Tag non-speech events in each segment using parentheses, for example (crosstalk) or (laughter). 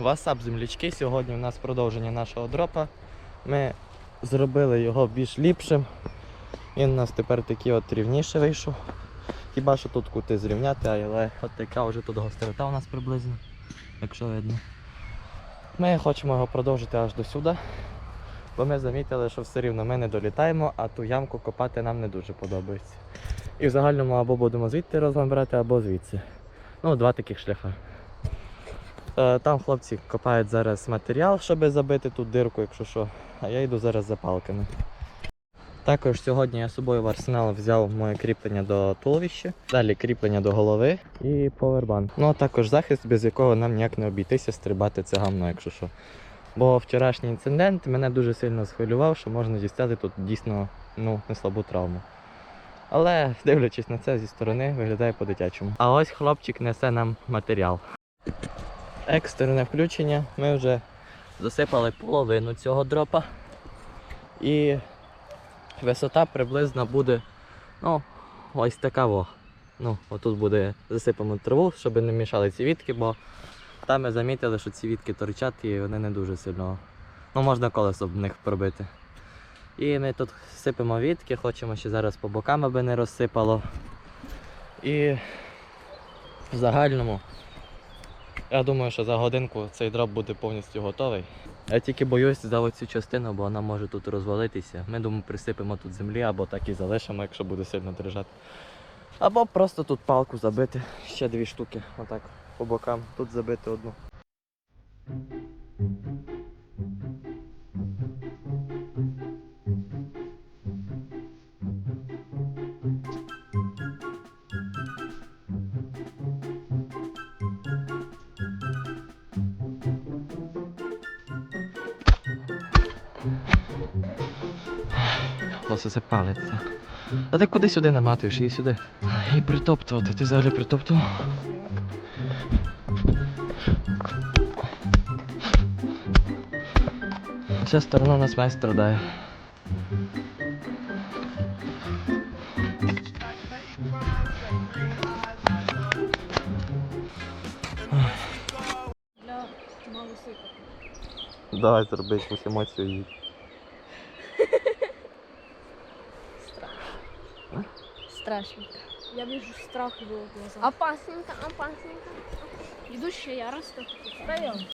Васап землячки. Сьогодні у нас продовження нашого дропа. Ми зробили його більш ліпшим. Він у нас тепер такий от рівніше вийшов. Хіба що тут кути зрівняти, але от така вже тут гострота у нас приблизно, якщо видно. Ми хочемо його продовжити аж до сюди, бо ми замітили, що все рівно ми не долітаємо, а ту ямку копати нам не дуже подобається. І в загальному або будемо звідти брати, або звідси. Ну, два таких шляха. Е, Там хлопці копають зараз матеріал, щоб забити тут дирку, якщо що. А я йду зараз за палками. Також сьогодні я з собою в арсенал взяв моє кріплення до туловища, далі кріплення до голови і повербанк. Ну а також захист, без якого нам ніяк не обійтися стрибати це гамно, якщо що. Бо вчорашній інцидент мене дуже сильно схвилював, що можна дістати тут дійсно ну, не слабу травму. Але дивлячись на це зі сторони, виглядає по-дитячому. А ось хлопчик несе нам матеріал. Екстрене включення. Ми вже засипали половину цього дропа. І висота приблизно буде ну, ось така. Во. Ну, отут буде засипано траву, щоб не мішали ці вітки, бо там ми замітили, що ці вітки торчать і вони не дуже сильно. Ну, можна колесо в них пробити. І ми тут сипемо вітки, хочемо ще зараз по бокам, аби не розсипало. І в загальному, я думаю, що за годинку цей дроб буде повністю готовий. Я тільки боюсь за оцю частину, бо вона може тут розвалитися. Ми думаю, присипемо тут землі або так і залишимо, якщо буде сильно дрижати. Або просто тут палку забити, ще дві штуки, отак по бокам, тут забити одну. Просто це палиться. А ти куди сюди наматуєш? Її сюди. І притоптувати. Ти взагалі притоптував? Ця сторона нас має страдає. Давай зроби якусь емоцію їй. Страшненько. Я вижу страх в его глазах. Опасненько, опасненько. Идущая ярость. Встаем.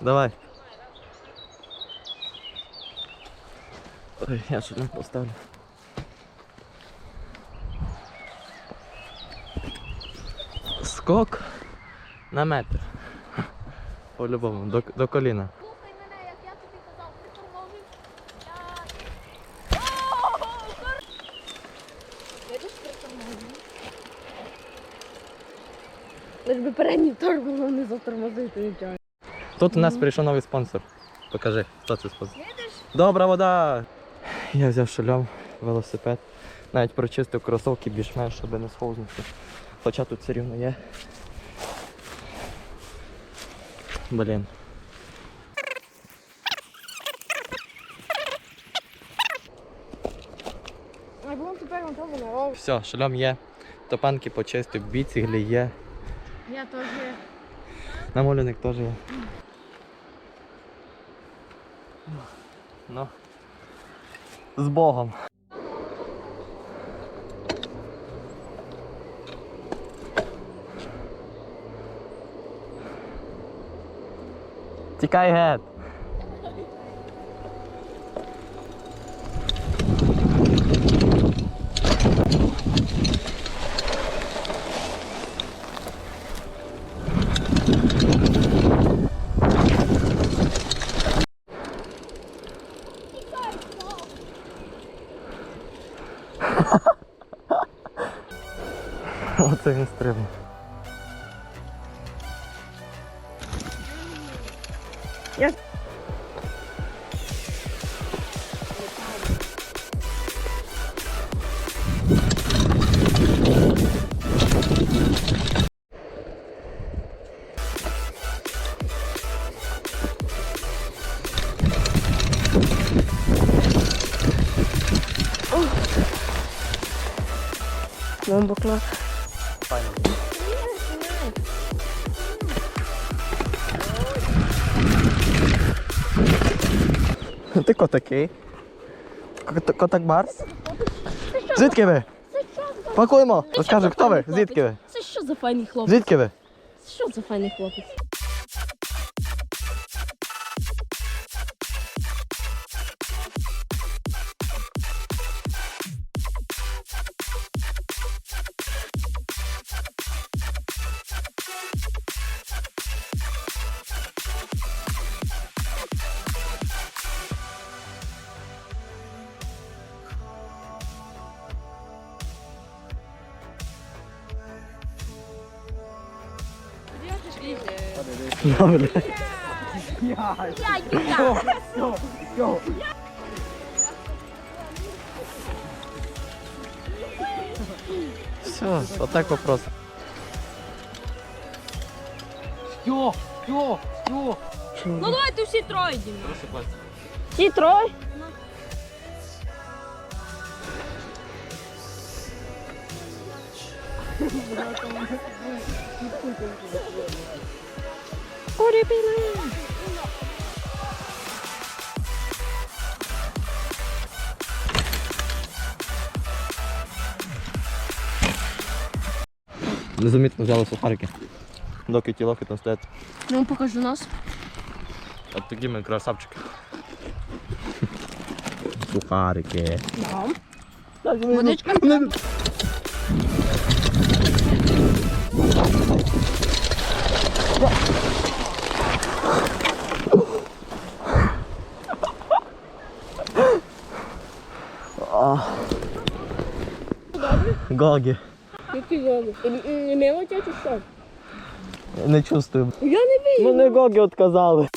Давай. Ой, я не поставлю. Скок на метр. По-любому, до, до коліна. Лиш би передній тормоз не затормозити нічого. Тут у нас прийшов новий спонсор. Покажи, хто це спонсор. Добра вода! Я взяв шолом, велосипед. Навіть прочистив кросовки більш-менш, щоб не сховзнути. Хоча тут все рівно є. Блін. А будемо тепер на на Все, шолом є. Топанки почистив, біціглі є. Я тоже. Намоляник теж є. Ну. З Богом. Тікай геть. (laughs) Оце він стрибнув. No, Bombo klas. (laughs) Fajne. Ty kotek jej. Kot, kotek Mars? Zitkie wy! Pakujmy! Rozkażę, kto wy? Zitkie wy! Coś za fajny chłopiec. Zitkie wy! Za fajny chłopiec. за файний хлопець? Добре. Все, отак вопрос. Йо, йо, йо. Ну давайте всі троє йдемо. Всі троє? Незамітно взяли сухарики. Доки ті лохи там стоять. Ну покажи нас. От такі ми красавчики. (laughs) Сухарики. Водичка. Гогі. Які Гаги? Не мелочі чи що? Не чувствую. Я не вижу. Мене Гаги відказали.